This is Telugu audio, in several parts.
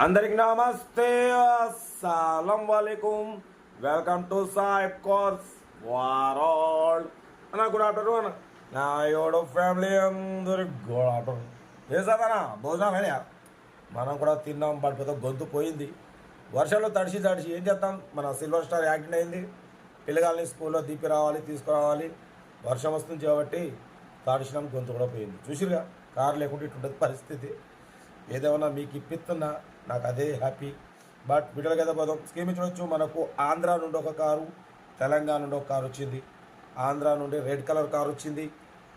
అందరికి నమస్తే. అస్సలం వాలేకుమ్ వెల్కమ్ టు సాయిబ్ కోర్స్ వారాల్. అన్న గుడ్ ఆఫ్టర్నూన్. నా యోడు ఫ్యామిలీ అందరికి గుడ్ ఆఫ్టర్నూన్. ఏ భోజనం అయినా మనం కూడా తిన్నాం పడిపోతే గొంతు పోయింది. వర్షంలో తడిసి తడిసి ఏం చేస్తాం? మన సిల్వర్ స్టార్ యాక్సిడెంట్ అయింది. పిల్లగాల్ని స్కూల్లో దిప్పి రావాలి తీసుకురావాలి. వర్షం వస్తుంది కాబట్టి తడిసినాం గొంతు కూడా పోయింది. చూసిరుగా కారు లేకుంటే ఇటుంటుంది పరిస్థితి. ఏదేమన్నా మీకు ఇప్పిస్తున్నా నాకు అదే హ్యాపీ. బట్ వీడియోకి అయితే పోదాం స్కీమ్ చూడొచ్చు. మనకు ఆంధ్ర నుండి ఒక కారు తెలంగాణ నుండి ఒక కారు వచ్చింది. ఆంధ్ర నుండి రెడ్ కలర్ కారు వచ్చింది.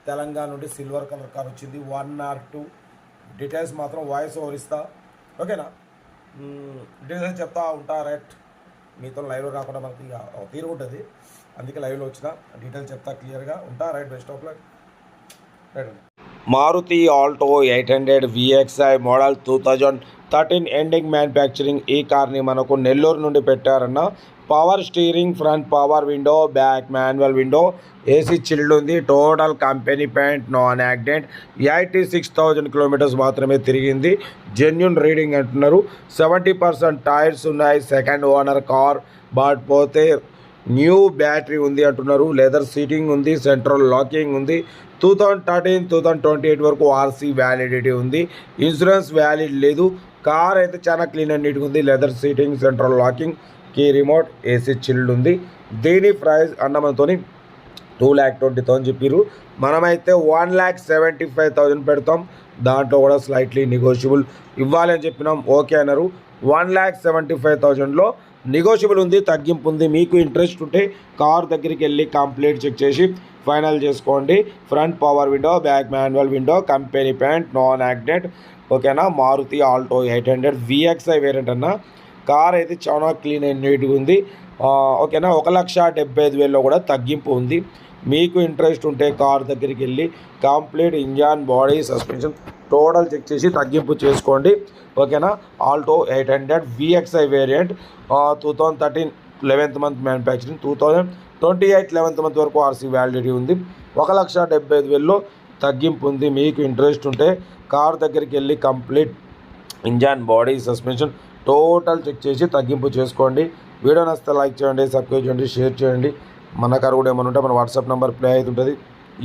తెలంగాణ నుండి సిల్వర్ కలర్ కారు వచ్చింది. One or two. డీటెయిల్స్ మాత్రం వాయిస్ ఓవర్ ఇస్తా. ఓకేనా? డీటెయిల్స్ చెప్తా ఉంటా. రైట్. మీతో లైవ్లో రాకుండా మనకి ఇక తీరు ఉంటుంది. అందుకే లైవ్లో వచ్చిన డీటెయిల్స్ చెప్తా క్లియర్గా ఉంటా. Right best of like. Right. Maruti Alto eight hundred VXI model two thousand thirteen ending manufacturing ఈ కార్ని మనకు నెల్లూరు నుండి పెట్టారన్న power steering front power window back manual window AC chilled ఉంది total company paint non accident. Eighty six thousand kilometres మాత్రమే తిరిగింది. జెన్యున్ రీడింగ్ అంటున్నారు. సెవెంటీ పర్సెంట్ టైర్స్ ఉన్నాయి సెకండ్ ఓనర్ కార్ బట్ పోతే న్యూ బ్యాటరీ ఉంది అంటున్నారు. లెదర్ సీటింగ్ ఉంది సెంట్రల్ లాకింగ్ ఉంది. Two thousand thirteen two thousand twenty eight వరకు ఆర్సీ వ్యాలిడిటీ ఉంది. ఇన్సూరెన్స్ వ్యాలిడ్ లేదు. కార్ అయితే చాలా క్లీన్ అండ్ నీట్గా ఉంది. Leather seating central locking key remote AC chilled ఉంది. దీని ప్రైస్ అన్నమతోని టూ ల్యాక్ ట్వంటీ థౌసండ్ చెప్పారు మనమైతే one lakh seventy five thousand పెడతాం. దాంట్లో కూడా స్లైట్లీ నెగోషియబుల్ ఇవ్వాలి అని చెప్పినాం. ఓకే అన్నారు. వన్ ల్యాక్ సెవెంటీ ఫైవ్ థౌజండ్లో నెగోషియబుల్ ఉంది తగ్గింపు ఉంది మీకు ఇంట్రెస్ట్ ఉంటే కార్ దగ్గరికి వెళ్ళి కంప్లీట్ చెక్ చేసి ఫైనల్ చేసుకోండి. Front power window back manual window company paint non accident ఓకేనా? Maruti Alto eight hundred VXI variant అన్న. కార్ అయితే చాలా క్లీన్ అండ్ నీట్గా ఉంది. ఓకేనా? ఒక లక్ష డెబ్బై ఐదు వేలలో కూడా తగ్గింపు ఉంది. మీకు ఇంట్రెస్ట్ ఉంటే కార్ దగ్గరికి వెళ్ళి complete engine body suspension total check చేసి తగ్గింపు చేసుకోండి. ఓకేనా? Alto eight hundred VXI variant two thousand thirteen eleventh month manufacturing two thousand twenty eight eleventh month వరకు ఆర్సీ వ్యాలిడిటీ ఉంది. ఒక లక్ష డెబ్బై ఐదు వేలలో తగ్గింపు ఉంది. మీకు ఇంట్రెస్ట్ ఉంటే కార్ దగ్గరికి వెళ్ళి complete engine body suspension total check చేసి తగ్గింపు చేసుకోండి. వీడియో నచ్చితే లైక్ చేయండి సబ్స్క్రైబ్ చేయండి షేర్ చేయండి. మన కారు కూడా ఏమైనా ఉంటే మన వాట్సాప్ నెంబర్ ప్లే అవుతుంటుంది.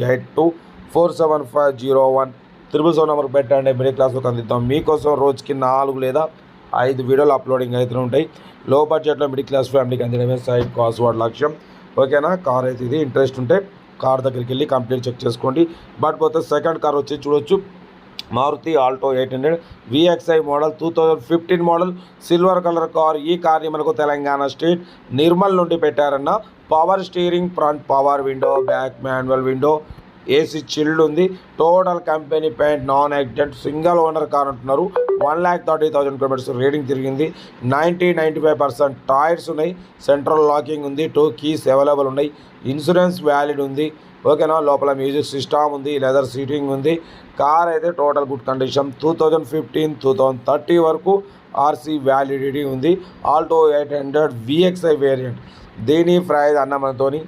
Eight two four seven five zero one triple seven number పెట్టండి. మిడిల్ క్లాస్లోకి అందిద్దాం. మీకోసం రోజుకి నాలుగు లేదా ఐదు వీడియోలు అప్లోడింగ్ అవుతూనే ఉంటాయి. లో బడ్జెట్లో మిడిల్ క్లాస్ ఫ్యామిలీకి అందించడమే సైడ్ కాస్ట్ వాడి లక్ష్యం. ఓకేనా? కార్ అయితే ఇది. ఇంట్రెస్ట్ ఉంటే కార్ దగ్గరికి వెళ్ళి కంప్లీట్ చెక్ చేసుకోండి. బట్ పోతే సెకండ్ కార్ వచ్చి చూడొచ్చు. Maruti Alto eight hundred VXI model two thousand fifteen model silver colour car ఈ కార్ని మనకు తెలంగాణ స్టేట్ నిర్మల్ నుండి పెట్టారన్న power steering front power window back manual window AC chilled ఉంది. Total company paint non accident single owner car అంటున్నారు. One lakh thirty thousand kilometres reading తిరిగింది. Ninety ninety five percent tyres ఉన్నాయి. సెంట్రల్ లాకింగ్ ఉంది. టూ కీస్ అవైలబుల్ ఉన్నాయి. ఇన్సూరెన్స్ వ్యాలిడ్ ఉంది. ఓకేనా లోపల మ్యూజిక్ సిస్టమ్ ఉంది. లెదర్ సీటింగ్ ఉంది. కార్ అయితే total good condition two thousand fifteen two thousand thirty వరకు ఆర్సీ వ్యాలిడిటీ ఉంది. Alto eight hundred V X I variant దీని ప్రైజ్ అన్నమనతోని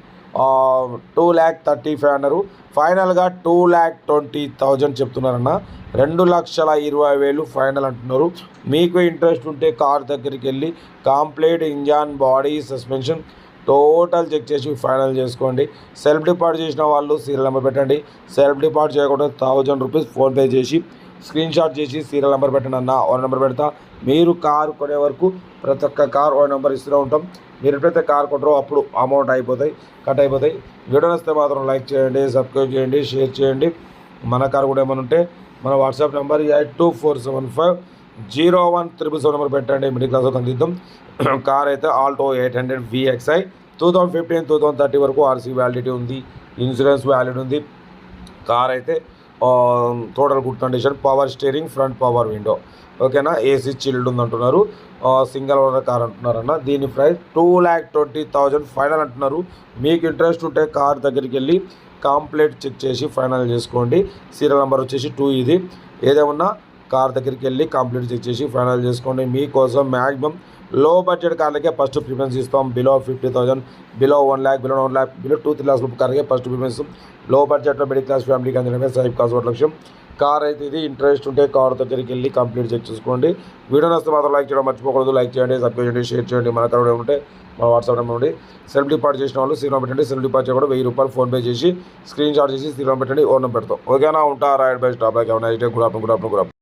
టూ ల్యాక్ థర్టీ ఫైవ్ అన్నారు. ఫైనల్గా టూ ల్యాక్ ట్వంటీ థౌజండ్ చెప్తున్నారన్న. రెండు లక్షల ఇరవై వేలు ఫైనల్ అంటున్నారు. మీకు ఇంట్రెస్ట్ ఉంటే కార్ దగ్గరికి వెళ్ళి complete engine body suspension total check చేసి ఫైనల్ చేసుకోండి. సెల్ఫ్ డిపార్ట్ చేసిన వాళ్ళు సీరియల్ నెంబర్ పెట్టండి. సెల్ఫ్ డిపార్ట్ చేయకుండా థౌజండ్ రూపీస్ ఫోన్పే చేసి స్క్రీన్ షాట్ చేసి సీరియల్ నెంబర్ పెట్టండి అన్న. ఓ నెంబర్ పెడతా. మీరు కారు కొనే వరకు ప్రతి ఒక్క కార్ ఓ నెంబర్ ఇస్తూనే ఉంటాం. మీరు ఎప్పుడైతే కార్ కొంటారో అప్పుడు అమౌంట్ అయిపోతాయి కట్ అయిపోతాయి. వీడియో నచ్చితే మాత్రం లైక్ చేయండి సబ్స్క్రైబ్ చేయండి షేర్ చేయండి. మన కార్ కూడా ఏమైనా ఉంటే మన WhatsApp number eight two four seven five zero one triple seven number పెట్టండి మిడిల్ క్లాస్ అందిద్దాం. కార్ అయితే Alto eight hundred VXI two thousand fifteen two thousand thirty వరకు ఆర్సీ వ్యాలిడిటీ ఉంది ఇన్సూరెన్స్ వ్యాలిడ్ ఉంది. కార్ అయితే total good condition power steering front power window ఓకేనా ఏసీ చిల్డ్ ఉంది అంటున్నారు సింగిల్ ఓనర్ కార్ అంటున్నారన్న. దీని price two lakh twenty thousand final అంటున్నారు. మీకు ఇంట్రెస్ట్ ఉంటే కార్ దగ్గరికి వెళ్ళి కంప్లీట్ చెక్ చేసి ఫైనల్ చేసుకోండి. సీరియల్ నెంబర్ వచ్చేసి టూ ఇది. ఏదేమన్నా కార్ దగ్గరికి వెళ్ళి కంప్లీట్ చెక్ చేసి ఫైనల్ చేసుకోండి. మీకోసం మ్యాక్సిమం లో బడ్జెట్ కార్లకే ఫస్ట్ ప్రిఫరెన్స్ ఇస్తాం. Below fifty thousand below one lakh below one lakh below two three lakhs కార్కే first ప్రిఫరెన్స్లో బడ్జెట్లో మిడిల్ క్లాస్ ఫ్యామిలీకి అందడమే సైబ్ కాస్ ఒక లక్ష్యం. కార్ అయితే ఇది ఇంట్రెస్ట్ ఉంటే కార్ దగ్గరికి వెళ్ళి కంప్లీట్ చెక్ చేసుకోండి. వీడియో నస్తే మాత్రం లైక్ చేయడం మర్చిపోకూడదు. లైక్ చేయండి సబ్స్క్రైబ్ చేయండి షేర్ చేయండి. మన కరెక్ట్ ఉంటే మా వాట్సాప్ నెంబర్ ఉండి సెల్ఫ్ డిపార్ట్ చేసిన వాళ్ళు సీరం పెట్టండి. సెల్ఫ్ డిపార్ట్ కూడా వెయ్యి రూపాయలు ఫోన్పే చేసి స్క్రీన్ షాట్ చేసి సీరం పెట్టండి. ఓనం పెడతాం ఓకేనా ఉంటా రైట్ బై స్టాప్ లైక్ ఏమైనా good afternoon good afternoon good afternoon